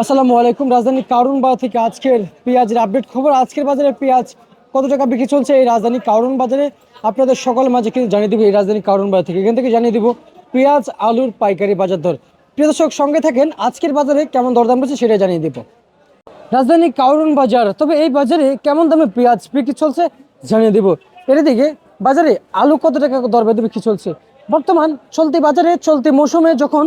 আসসালামু আলাইকুম। রাজধানী কারুন বাজার থেকে আজকের পেঁয়াজের আপডেট খবর। আজকের বাজারে পেঁয়াজ কত টাকা বিক্রি চলছে এই রাজধানী কারুন বাজারে আপনাদের সকল মাঝে কিন্তু জানিয়ে দিব এই রাজধানী কারুন বাজার থেকে। এখান থেকে জানিয়ে দিব পেঁয়াজ, আলুর পাইকারি বাজার দর। প্রিয় দর্শক, সঙ্গে থাকেন, আজকের বাজারে কেমন দরদাম রয়েছে সেটা জানিয়ে দিব। রাজধানী কাউরন বাজার তবে এই বাজারে কেমন দামে পেঁয়াজ বিক্রি চলছে জানিয়ে দিব। এর দিকে বাজারে আলু কত টাকা দর বেঁধে বিক্রি চলছে? বর্তমান চলতি বাজারে চলতি মৌসুমে যখন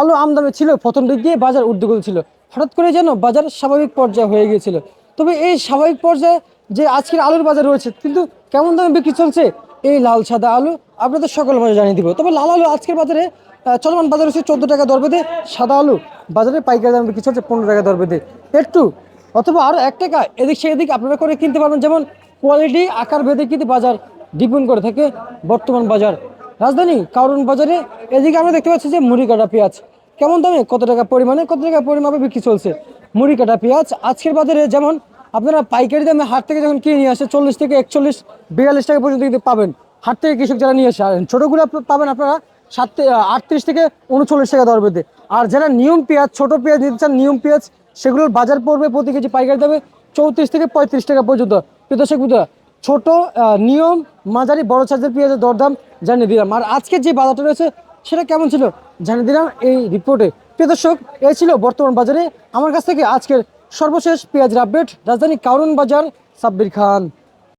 আলু আমদামে ছিল, প্রথম দিক দিয়ে বাজার উদ্যোগ ছিল। হঠাৎ করে যেন বাজার স্বাভাবিক পর্যায়ে হয়ে গিয়েছিল। তবে এই স্বাভাবিক পর্যায়ে যে আজকের আলুর বাজার রয়েছে, কিন্তু কেমন দামে বিক্রি চলছে? এই লাল সাদা আলু আপনাদের সকল বাজারে জানিয়ে দিব। তবে লাল আলু আজকের বাজারে চলমান বাজার হচ্ছে চোদ্দ টাকা দর বেঁধে, সাদা আলু বাজারে পাইকারি দাম বিক্রি চলছে পনেরো টাকা দর বেঁধে। একটু, অথবা আরও এক টাকা, এদিক সেদিক আপনারা করে কিনতে পারবেন। যেমন কোয়ালিটি, আকার, ভেদে কিন্তু বাজার ডিপেন্ড করে থাকে বর্তমান বাজার। রাজধানী কারণ বাজারে এদিকে আমরা দেখতে পাচ্ছি যে মুড়ি কাটা পেঁয়াজ। কেমন দামে কত টাকা পরিমাণে কত টাকা পরিমাপে বিক্রি চলছে? মুড়ি কাটা পেঁয়াজ আজকের বাজারে যেমন আপনারা পাইকারি দামে হাট থেকে যখন কিনে নিয়ে আসে চল্লিশ থেকে একচল্লিশ বিয়াল্লিশ টাকা পর্যন্ত কিন্তু পাবেন। হাট থেকে কৃষক যারা নিয়ে আসে আর ছোটোগুলো পাবেন আপনারা সাত আটত্রিশ থেকে উনচল্লিশ টাকা দর বেঁধে। আর যারা নিয়ম পেঁয়াজ ছোট পেঁয়াজ নিতে চান নিয়ম পেঁয়াজ সেগুলোর বাজার পড়বে প্রতি কেজি পাইকারি দামে চৌত্রিশ থেকে পঁয়ত্রিশ টাকা পর্যন্ত। প্রিয় বন্ধুরা, ছোট নিয়ম, মাঝারি, বড় সাইজের পেঁয়াজের দরদাম জানিয়ে দিলাম। আর আজকে যে বাজারটা রয়েছে, সেটা কেমন ছিল জানিয়ে দিলাম এই রিপোর্টে প্রিয় দর্শক, এই ছিল বর্তমান বাজারে। আমার কাছ থেকে আজকের সর্বশেষ পেঁয়াজের আপডেট রাজধানী কারণ বাজার, সাব্বির খান।